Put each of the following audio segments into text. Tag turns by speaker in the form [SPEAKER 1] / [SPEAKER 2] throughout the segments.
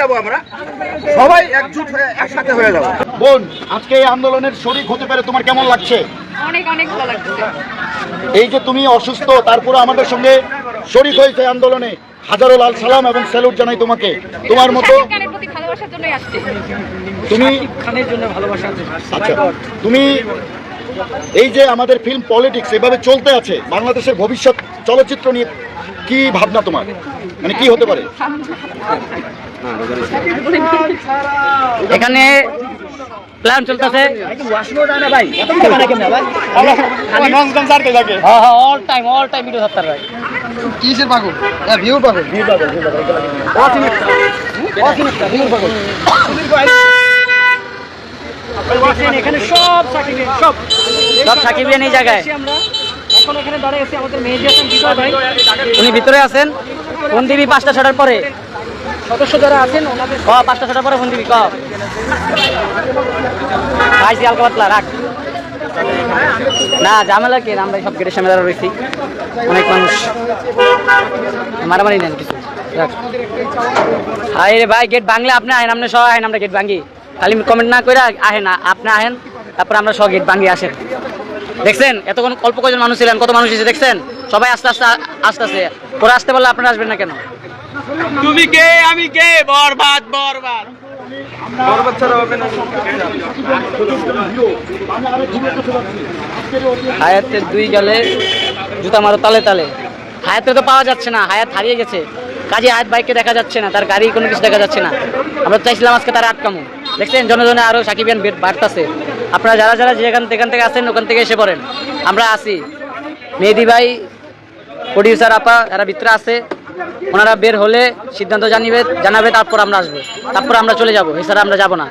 [SPEAKER 1] যাব আমরা। সবাই একজুট হয়ে একসাথে হয়ে যাব।
[SPEAKER 2] বোন আজকে এই আন্দোলনের শরিক হতে পারে তোমার কেমন লাগছে?
[SPEAKER 3] অনেক অনেক ভালো লাগছে।
[SPEAKER 2] এই যে তুমি অসুস্থ তারপরে আমাদের সঙ্গে শরিক হয়েছে আন্দোলনে। হাজারো লাল সালাম এবং স্যালুট জানাই তোমাকে। তোমার মতো
[SPEAKER 3] শাকিব খানের প্রতি ভালোবাসার জন্যই আসছে।
[SPEAKER 2] তুমি
[SPEAKER 4] খানের জন্য ভালোবাসা আছে।
[SPEAKER 2] আচ্ছা তুমি এই যে আমাদের ফিল্ম পলিটিক্স এভাবে চলতে আছে বাংলাদেশের ভবিষ্যৎ চলচ্চিত্র নিয়ে কি ভাবনা তোমার? মানে কি হতে পারে?
[SPEAKER 4] এখানে প্ল্যান চলতেছে। All time all time video থাকতে ভাই।
[SPEAKER 1] কিসের পাগল? ভিউ পাগল
[SPEAKER 4] এখানে সব সাকিবের সব সব সাকিবিয়ান এই জায়গায়।
[SPEAKER 5] এখন এখানে দাঁড়িয়ে আছি আমাদের মেহেদি হাসান বিজয় ভাই।
[SPEAKER 4] উনি ভিতরে আছেন। কোন দিবি পাঁচটা ছটার পরে?
[SPEAKER 5] সদস্য যারা আছেন, ওনাদের
[SPEAKER 4] ক, পাঁচটা ছটার পরে ফোন দিবি পাতলা রাখ। না, ঝামেলা কি? আমরা সব গেটের সামনে রয়েছি। অনেক মানুষ। মারামারি নেন কিছু। আরে রে ভাই গেট ভাঙলে আপনি আহেন, আপনি সহ আহেন, আমরা গেট ভাঙি খালি কমেন্ট না করে আহেন, আপনি আহেন, তারপর আমরা সব গেট ভাঙি আসেন। দেখছেন? এতক্ষণ অল্প কজন মানুষ ছিলেন, কত মানুষ এসে দেখছেন? সবাই আস্তে আস্তে আস্তে আস্তে। পরে আসতে পারলে আপনারা আসবেন না কেন?
[SPEAKER 5] তুমি কে? আমি কে? বরবাদ বরবাদ।
[SPEAKER 4] হায়াতের দুই গেলে জুতা মারো তালে তালে। হায়াতে তো পাওয়া যাচ্ছে না হায়াত হারিয়ে গেছে। কাজে হায়াত বাইককে দেখা যাচ্ছে না তার গাড়ি কোনো কিছু দেখা যাচ্ছে না। আমরা চাইছিলাম আজকে তারা আটকামো। দেখছেন জনে জনে আরও সাকিবিয়ান বাড়তেছে। আপনারা যারা যারা যেখান যেখান থেকে আসেন ওখান থেকে এসে পড়েন। আমরা আসি। মেহেদি ভাই প্রডিউসার আপা যারা ভিতরে আছে ওনারা বের হলে সিদ্ধান্ত জানিবে, জানাবে, তারপর আমরা আসব। তারপর আমরা চলে যাব। এছাড়া আমরা যাব না।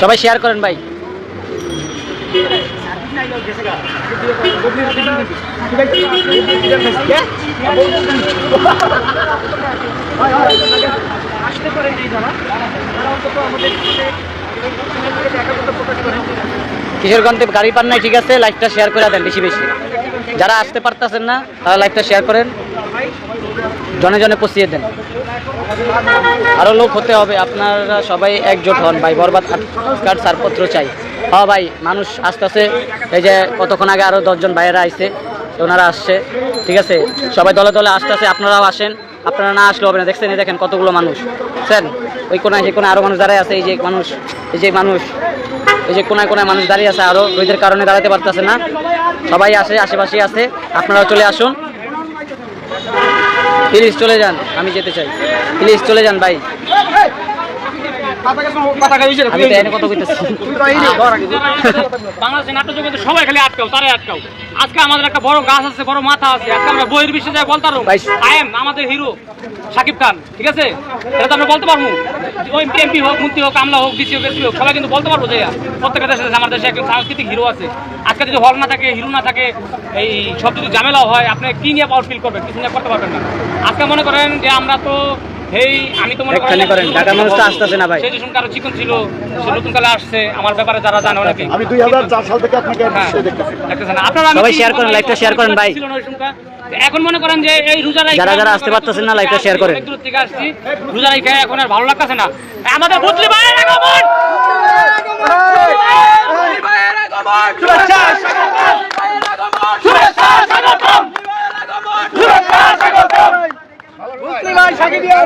[SPEAKER 4] সবাই শেয়ার করেন ভাই। কিশোরগঞ্জে গাড়ি পান নাই, ঠিক আছে? লাইভটা শেয়ার করে দেন বেশি বেশি। যারা আসতে পারতেছেন না, তারা লাইভটা শেয়ার করেন। জনে জনে পচিয়ে দেন। আরও লোক হতে হবে, আপনারা সবাই একজোট হন। ভাই, বরবাদ কার্ড ছাড়পত্র চাই। হ ভাই, মানুষ আস্তে আস্তে এই যে কতক্ষণ আগে আরও দশজন ভাইয়েরা আইছে ওনারা আসছে। ঠিক আছে? সবাই দলে দলে আস্তে আস্তে আপনারাও আসেন। আপনারা না আসলে হবে না। দেখছেন, এই দেখেন কতগুলো মানুষ। বুঝছেন ওই কোনায় যে কোনায় আরও মানুষ দাঁড়ায় আছে, এই যে মানুষ, এই যে মানুষ, এই যে কোনায় কোনায় মানুষ দাঁড়িয়ে আছে আরও রোদের কারণে দাঁড়াতে পারতেছে না। সবাই আসে আশেপাশে আছে। আপনারাও চলে আসুন। প্লিজ চলে যান, আমি যেতে চাই। প্লিজ চলে যান, ভাই। আমি তো এনে কত কইতেছি।
[SPEAKER 5] বাংলাদেশের নাট্য জগতে সবাই খালি আটকাও তারাই আটকাও। আজকে আমাদের একটা বড় গাছ আছে বড় মাথা আছে। আজকে আমরা বইয়ের বিশ্বে যাই বলতে আই এম আমাদের হিরো সাকিব খান ঠিক আছে? এটা তো আমরা বলতে পারব। ওই এমপি হোক মন্ত্রী হোক আমলা হোক ডিসি হোক এসপি হোক সবাই কিন্তু বলতে পারব যে প্রত্যেকটা দেশে আমার দেশে একজন সাংস্কৃতিক হিরো আছে। আজকে যদি হল না থাকে হিরো না থাকে এই সব যদি ঝামেলাও হয় আপনি কি নিয়ে পাওয়ার ফিল করবেন? কিছু নিয়ে করতে পারবেন না। আজকে মনে করেন যে আমরা তো এই আমি তো মনে
[SPEAKER 4] একখানে করেন, ঢাকার মানুষ তো আসতেছে না ভাই।
[SPEAKER 5] সে যে কারও চিকন ছিল সে নতুন কালে আসছে আমার ব্যাপারে যারা জানে অনেকে
[SPEAKER 2] আমি দুই হাজার চার সাল থেকে আপনাকে
[SPEAKER 5] হ্যাঁ, দেখতেছেন। আপনারা
[SPEAKER 4] সবাই করেন, করেন ভাই।
[SPEAKER 5] এখন মনে করেন যে এই রোজা
[SPEAKER 4] যারা যারা আসতে পারতেছেন না, শেয়ার করেন।
[SPEAKER 5] দূর থেকে আসছি রোজা এখন আর ভালো লাগতেছে না আমাদের বুঝলি ভাই আগমন শুভেচ্ছা স্বাগতম শুভেচ্ছা স্বাগতম শুভেচ্ছা স্বাগতম
[SPEAKER 1] কথা রেখেছে আসছে দুইবার আমি দুটো ভিডিও দিছি এই যে আমাদের মুসলিম ভাই এই মুহূর্তে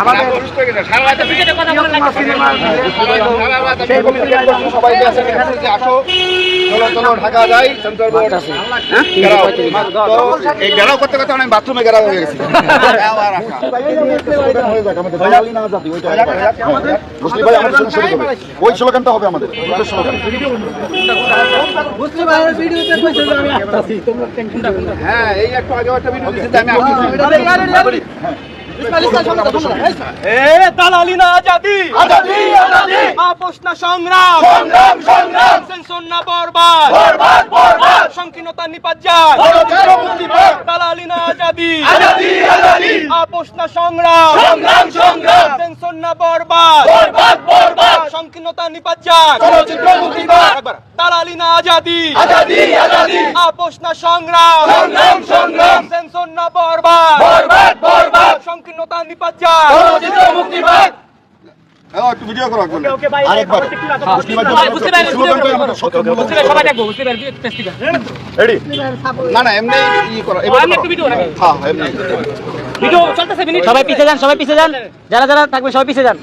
[SPEAKER 1] আমাদের সারা রাত
[SPEAKER 5] ক্রিকেটে কথা বলে লাগছে
[SPEAKER 1] সেই কমিটি সবাই যে আছে যে আসো চলো চলো ঢাকা যাই সেন্ট্রাল বোর্ড ঘেরাও। এই ঘেরাও করতে করতে অনেক বাথরুমে হয়ে গেছে।
[SPEAKER 2] হয়ে। হ্যাঁ। করবে। ওই স্লোগানটা হবে আমাদের
[SPEAKER 1] হ্যাঁ এই একটু আগে একটা ভিডিও আমি আসছি
[SPEAKER 5] দালালি না আজাদি
[SPEAKER 2] আজাদি আজাদি
[SPEAKER 5] আপোষ না সংগ্রাম
[SPEAKER 2] সংগ্রাম সংগ্রাম
[SPEAKER 5] সেনসন না বরবাদ
[SPEAKER 2] বরবাদ বরবাদ
[SPEAKER 5] সংকীর্ণতা নিপাত যায় দালালি না আজাদি
[SPEAKER 2] আজাদি আজাদি
[SPEAKER 5] আপোষ না সংগ্রাম
[SPEAKER 2] সংগ্রাম সংগ্রাম
[SPEAKER 6] সেনসন
[SPEAKER 2] না বরবাদ বরবাদ
[SPEAKER 6] বরবাদ সংকীর্ণতা নিপাত যায় দালালি না আজাদি
[SPEAKER 2] আজাদি আজাদি
[SPEAKER 6] আপোষ না সংগ্রাম
[SPEAKER 2] সংগ্রাম সংগ্রাম
[SPEAKER 6] সেনসন না সংকীর্ণতা নিপাত যায়
[SPEAKER 2] চলচ্চিত্র মুক্তি পাক।
[SPEAKER 1] হ্যাঁ,
[SPEAKER 5] সবাই
[SPEAKER 1] হ্যাঁ এমনি।
[SPEAKER 5] ভিডিও চলতেছে মিনিট
[SPEAKER 4] সবাই পিছে যান সবাই পিছে যান। যারা যারা থাকবে সবাই পিছে যান।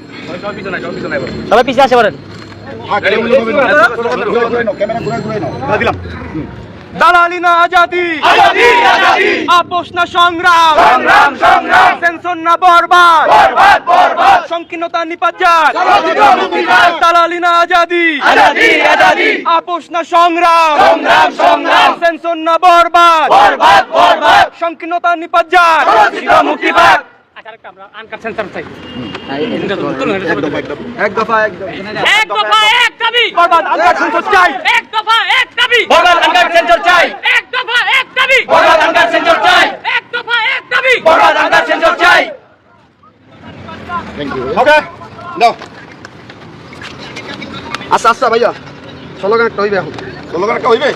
[SPEAKER 4] সবাই পিছে আসে পারেন
[SPEAKER 2] হ্যাঁ দিলাম
[SPEAKER 6] দালালি না আজাদি।
[SPEAKER 2] আজাদি আজাদি।
[SPEAKER 6] আপোষ না সংগ্রাম।
[SPEAKER 2] সংগ্রাম
[SPEAKER 6] না বরবাদ।
[SPEAKER 2] বরবাদ বরবাদ।
[SPEAKER 6] সংকীর্ণতা নিপাত
[SPEAKER 2] পাক
[SPEAKER 6] দালালি না আজাদি।
[SPEAKER 2] আজাদি আজাদি।
[SPEAKER 6] আপোষ না সংগ্রাম।
[SPEAKER 2] সংগ্রাম সংগ্রাম।
[SPEAKER 6] সেন্সর না বরবাদ।
[SPEAKER 2] বরবাদ বরবাদ।
[SPEAKER 6] সংকীর্ণতা নিপাত
[SPEAKER 2] পাক
[SPEAKER 5] আচ্ছা
[SPEAKER 6] এক দফা
[SPEAKER 5] এক দফা। এক দাবি।
[SPEAKER 6] বরবাদ আনকার সেন্সর চাই।
[SPEAKER 5] এক দফা এক দাবি।
[SPEAKER 2] বরবাদ আনকার সেন্সর চাই।
[SPEAKER 5] এক দফা এক দাবি।
[SPEAKER 2] বরবাদ আনকার সেন্সর চাই।
[SPEAKER 5] এক দফা এক দাবি।
[SPEAKER 2] বরবাদ আনকার সেন্সর চাই। থ্যাংক ইউ
[SPEAKER 1] ওকে দাও।
[SPEAKER 2] আচ্ছা আচ্ছা ভাইয়া। স্লোগান একটা হইবে এখন।
[SPEAKER 1] স্লোগান একটা হইবে?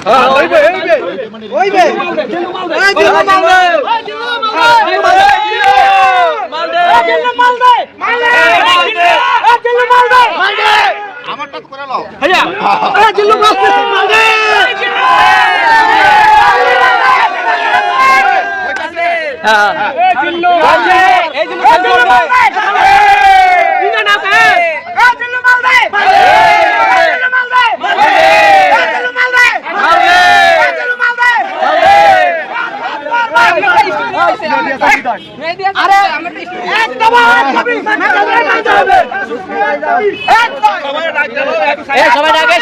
[SPEAKER 1] আমারটা তো করে নাও
[SPEAKER 5] ভাইয়া
[SPEAKER 4] হ্যাঁ
[SPEAKER 5] এই জন্য দিনা না কে
[SPEAKER 4] এ সবাই ডাকে সবাই পিছে যাও
[SPEAKER 6] সাইলেন্স বল সবাই সবাই সবাই সবাই
[SPEAKER 2] আগে আগে
[SPEAKER 6] সাইলেন্স বল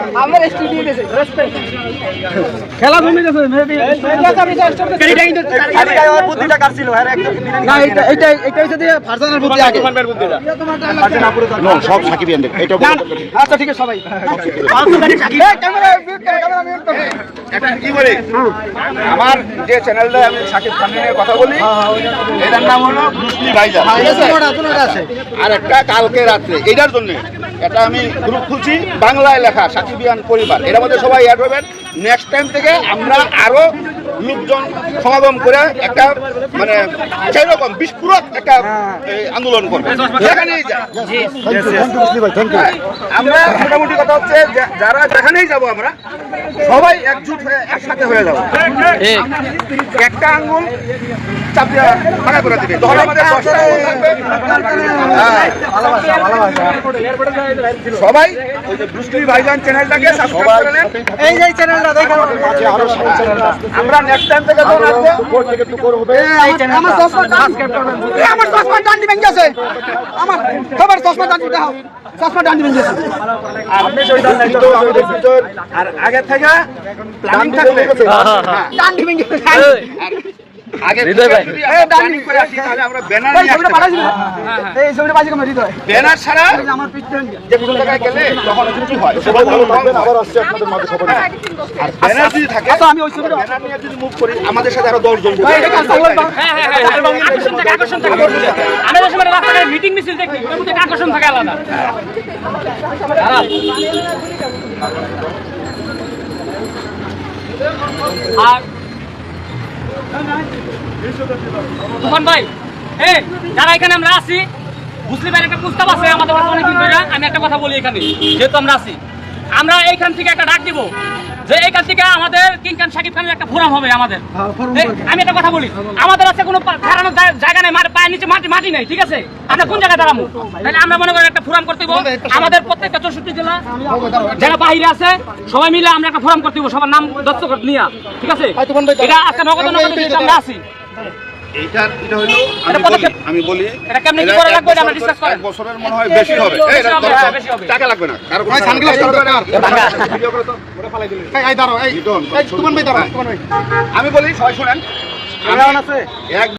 [SPEAKER 1] হবে গান্ধীরা
[SPEAKER 6] খেলা গেছে মেবি বুদ্ধিটা কার ছিল? হ্যাঁ না এটা এটা এটা হচ্ছে দিয়ে ফারজানের বুদ্ধি আগে।
[SPEAKER 2] নো সব সাকিব ইয়ান্দের এটা
[SPEAKER 6] আচ্ছা ঠিক আছে সবাই।
[SPEAKER 1] এটা কি বলি? আমার যে চ্যানেলটা আমি সাকিব খান নিয়ে কথা বলি এটার নাম হলো ব্রুসলি ভাইজান। আছে? আর একটা কালকে রাত্রে এটার জন্য। এটা আমি গ্রুপ খুলছি, বাংলায় লেখা সাকিবিয়ান পরিবার। এর মধ্যে সবাই অ্যাড হবেন। নেক্সট টাইম থেকে আমরা আরও লোকজন সমাগম করে একটা মানে সেই রকম বিস্ফোরক একটা আন্দোলন করব। যেখানেই হ্যাঁ, আমরা মোটামুটি কথা হচ্ছে যারা যেখানেই যাব আমরা সবাই একজুট হয়ে একসাথে হয়ে যাব। একটা আঙ্গুল চাপিয়ে করে দিবে। তখন আমাদের হ্যাঁ। সবাই ওই যে ব্রুসলি ভাইজান চ্যানেলটাকে সাবস্ক্রাইব করে
[SPEAKER 6] এই যে চ্যানেলটা
[SPEAKER 1] আমরা নেক্সট টাইম থেকে যখন আসব
[SPEAKER 2] উপর থেকে টুকর হবে।
[SPEAKER 6] আমার চশমা সাবস্ক্রাইব করবেন আমার চশমা ডান দিবেন গেছে। আমার খবর চশমা ডান দিতে দাও চশমা ডান দিবেন গেছে।
[SPEAKER 2] কিন্তু আমাদের তো
[SPEAKER 1] আর আগে থেকে প্ল্যানিং থাকলে হ্যাঁ,
[SPEAKER 6] ডান দিবেন গেছে।
[SPEAKER 1] আগে করে আমরা ব্যানার
[SPEAKER 6] এই
[SPEAKER 1] ব্যানার ছাড়া
[SPEAKER 6] আমার
[SPEAKER 1] যে কোনো জায়গায় গেলে তখন কিছু হয়?
[SPEAKER 2] সবাই ভালো থাকবেন আবার আসছে আপনাদের মাঝে সবাই
[SPEAKER 1] ব্যানার যদি থাকে
[SPEAKER 6] আচ্ছা আমি ওই ছবিটা
[SPEAKER 1] ব্যানার নিয়ে যদি মুভ করি আমাদের সাথে আরও দশ জন
[SPEAKER 6] এটা কাজ করলাম না।
[SPEAKER 5] হ্যাঁ হ্যাঁ হ্যাঁ আকর্ষণ থাকে আকর্ষণ থাকে রাস্তায় মিটিং মিছিল দেখি ওর মধ্যে আকর্ষণ থাকে আলাদা। আর তুফান ভাই যারা এখানে আমরা আছি, মুসলিমের একটা প্রস্তাব আছে আমাদের আমি একটা কথা বলি এখানে, যেহেতু আমরা আছি। আমরা এইখান থেকে একটা ডাক দিব যে এইখান থেকে আমাদের কিং খান শাকিব খানের একটা ফোরাম হবে আমাদের। আমি একটা কথা বলি। আমাদের আছে কোনো দাঁড়ানোর জায়গা নেই পায়ের নিচে মাটি মাটি নেই ঠিক আছে? আমরা কোন জায়গায় দাঁড়াবো? তাহলে আমরা মনে করি একটা ফোরাম করতে। আমাদের প্রত্যেকটা চৌষট্টি জেলা যারা বাইরে আছে সবাই মিলে আমরা একটা ফোরাম করতে সবার নাম দত্তক নিয়ে ঠিক আছে? এটা আজকে নগদ নগদ আমরা আছি
[SPEAKER 1] এইটার এটা হলো আমি বলি। আমি বলি
[SPEAKER 5] এটা কেমনে কি
[SPEAKER 1] এরা
[SPEAKER 5] লাগবে আমরা
[SPEAKER 1] বছর-
[SPEAKER 5] করেন।
[SPEAKER 1] এক বছরের মনে হয় বেশি হবে এই।
[SPEAKER 5] হ্যাঁ, হবে।
[SPEAKER 1] টাকা লাগবে না কারও
[SPEAKER 6] ভাই, সানগ্লাস
[SPEAKER 1] লাগবে না। ভিডিও করে তো
[SPEAKER 6] এই, এই দাঁড়াও এই
[SPEAKER 1] লিটন,
[SPEAKER 6] এই, তুমান ভাই দাঁড়াও তুমান ভাই
[SPEAKER 1] আমি বলি সবাই শুনেন আমি এক